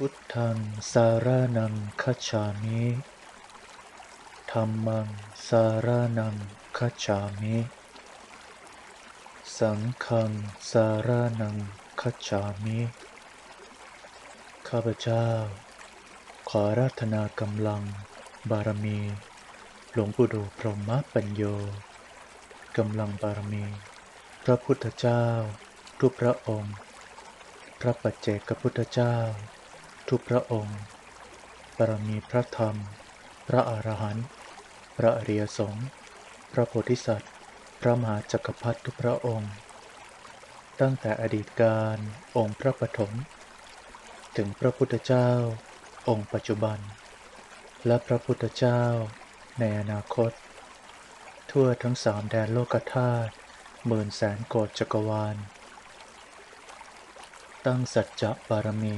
พุทธังสารานังคัจฉามิธัมมังสารานังคัจฉามิ สังฆังสารานังคัจฉามิ ข้าพเจ้า ขอราธนากำลัง บารมี หลวงปู่ดูพรหมปัญโยกำลังบารมี พระพุทธเจ้า ทุกพระองค์ พระปัจเจกพุทธเจ้า ทุกพระองค์บารมีพระธรรม พระอรหันต์พระอริยสงฆ์พระโพธิสัตว์ พระมหาจักรพรรดิทุกพระองค์ ตั้งแต่อดีตการองค์พระปฐมถึงพระพุทธเจ้า องค์ปัจจุบัน และพระพุทธเจ้าในอนาคต ทั่วทั้งสามแดนโลกธาตุหมื่นแสนโกฏจักรวาล ตั้งสัจจะบารมี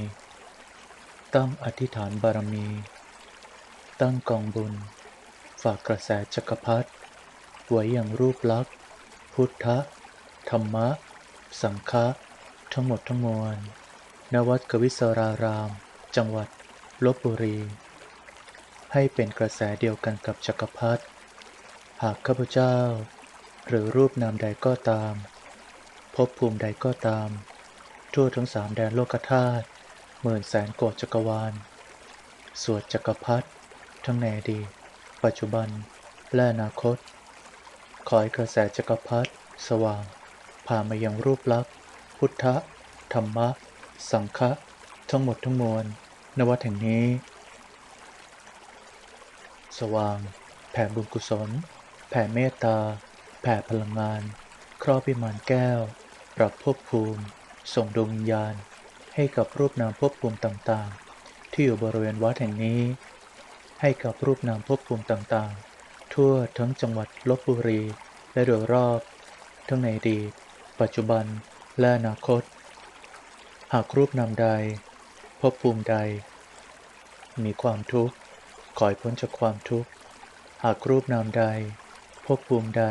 ตั้งอธิษฐานบารมี ตั้งกองบุญ ฝากกระแสจักรพรรดิไว้อย่างรูปลักษณ์ พุทธธรรมะ สังฆะทั้งหมดทั้งมวลณวัดกวิศราราม จังหวัดลบบุรี ให้เป็นกระแสเดียวกันกับจักรพรรดิหากข้าพเจ้า หรือรูปนามใดก็ตามภพภูมิใดก็ตาม ทั่วทั้งสามแดนโลกธาตุ หมื่นแสนโกฏจักรวาล สวดจักรพรรดิทั้งในอดีตปัจจุบัน และอนาคต ขอให้กระแสจักรพรรดิสว่างผ่านมายังรูปลักษณ์ พุทธธรรมะ สังฆะทั้งหมดทั้งมวลณวัดแห่งนี้ สว่าง แผ่บุญกุศล แผ่เมตตา แผ่พลังงาน ครอบพิมานแก้ว ปรับภพภูมิ ส่งดวงวิญญาณ ให้กับรูปนามภพภูมิต่างๆ ที่อยู่บริเวณวัดแห่งนี้ ให้กับรูปนามภพภูมิต่างๆ ทั่วทั้งจังหวัดลบบุรี และโดยรอบ ทั้งในอดีตปัจจุบันและอนาคต หากรูปนามใดภพภูมิใด มีความทุกข์ขอให้พ้นจากความทุกข์ หากรูปนามใดภพภูมิใด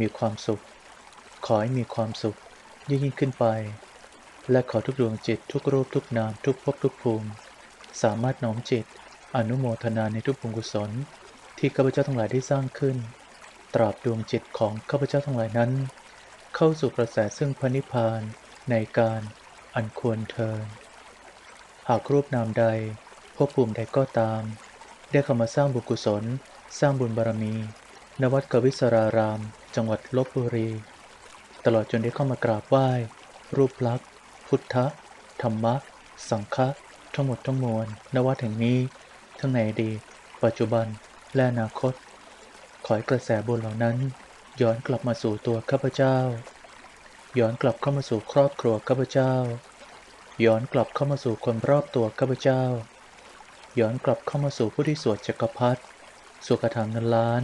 มีความสุข ขอให้มีความสุขยิ่งยิ่งขึ้นไป และขอทุกดวงจิตทุกรูปทุกนามทุกภพทุกภูมิ สามารถน้อมจิต อนุโมทนาในทุกบุญกุศล ที่ข้าพเจ้าทั้งหลายได้สร้างขึ้น ตราบดวงจิตของข้าพเจ้าทั้งหลายนั้น เข้าสู่กระแสซึ่งพระนิพพานในการอันควรเทินหากรูปนามใดภพภูมิใดก็ตาม ได้เข้ามาสร้างบุญกุศล สร้างบุญบารมี ณวัดกวิศราราม จังหวัดลบบุรี ตลอดจนได้เข้ามากราบไหว้รูปลักษณ พุทธธรรมะ สังฆะทั้งหมดทั้งมวลณวัดแห่งนี้ ทั้งในอดีตปัจจุบันและอนาคต ขอให้กระแสบุญเหล่านั้น ย้อนกลับมาสู่ตัวข้าพเจ้า ย้อนกลับเข้ามาสู่ครอบครัวข้าพเจ้า ย้อนกลับเข้ามาสู่คนรอบตัวข้าพเจ้า ย้อนกลับเข้ามาสู่ผู้ที่สวดจักรพรรดิสุกถาเงินล้าน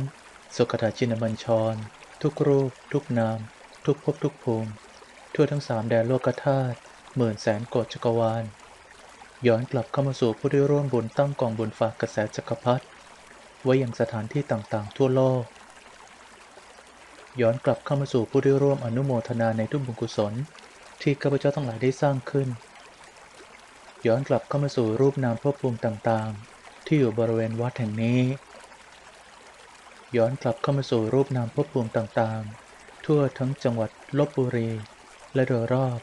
สุกถาจินบัญชร ทุกรูป ทุกนาม ทุกภพทุกภูมิ ทั่วทั้งสามแดนโลกธาตุ หมื่นแสนโกฏจักรวาล ย้อนกลับเข้ามาสู่ผู้ที่ร่วมบุญตั้งกองบุญฝากกระแสจักรพรรดิไว้อยังสถานที่ต่างๆ ทั่วโลก ย้อนกลับเข้ามาสู่ผู้ที่ร่วมอนุโมทนาในทุกบุญกุศล ที่ข้าพเจ้าทั้งหลายได้สร้างขึ้น ย้อนกลับเข้ามาสู่รูปนามภพภูมิต่างๆ ที่อยู่บริเวณวัดแห่งนี้ ย้อนกลับเข้ามาสู่รูปนามภพภูมิต่างๆ ทั่วทั้งจังหวัดลบบุรีและโดยรอบ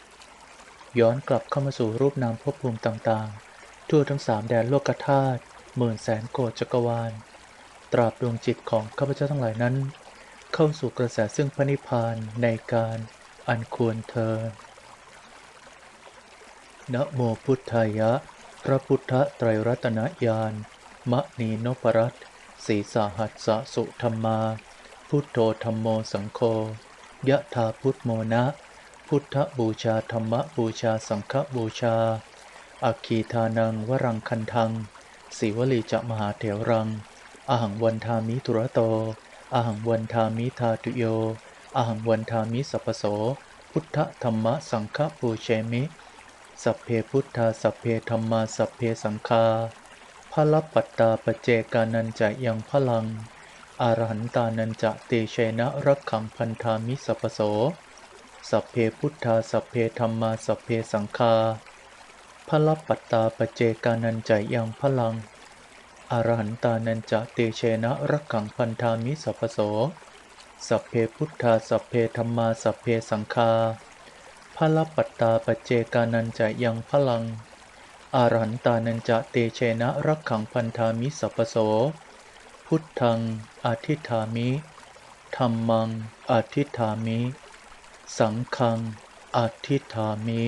ย้อนกลับเข้ามาสู่รูปนามภพภูมิต่างๆ ทั่วทั้งสามแดนโลกธาตุหมื่นแสนโกฏจักรวาล ตราบดวงจิตของข้าพเจ้าทั้งหลายนั้น เข้าสู่กระแสซึ่งพระนิพพานในการอันควรเทินนะโมพุทธายะ พระพุทธไตรรัตนญาณมะนีนพรัตน์สีสาหัสสะสุธรรมา พุทโธธรรมโมสังโฆยะธาพุทโมนะ พุทธบูชาธรรมบูชาสังฆบูชา อัคีทานังวรังคันทังสีวลีจะมหาเถรัง อหังวันทามิตุระโต อหังวันทามิทาตุโย อหังวันทามิสัพโส พุทธธรรมสังฆปูเชมิ สัพเพพุทธาสัพเพธรรมาสัพเพสังฆาพระลับปัตตาปเจกานันจะยังพลัง อรหันตานันจะเตเชนะรักขังพันธามิสัพพโส สัพเพพุทธาสัพเพธรรมาสัพเพสังฆาพละปัตตาปเจกานันจะยังพลัง อรหันตานันจะเตเชนะรักขังพันธามิสัพพโส สัพเพพุทธาสัพเพธรรมาสัพเพสังฆาพละปัตตาปเจกานันจะยังพลัง อรหันตานันจะเตเชนะรักขังพันธามิสัพพโส พุทธังอธิฐามิธรรมังอธิฐามิ สังฆังอธิฐามิ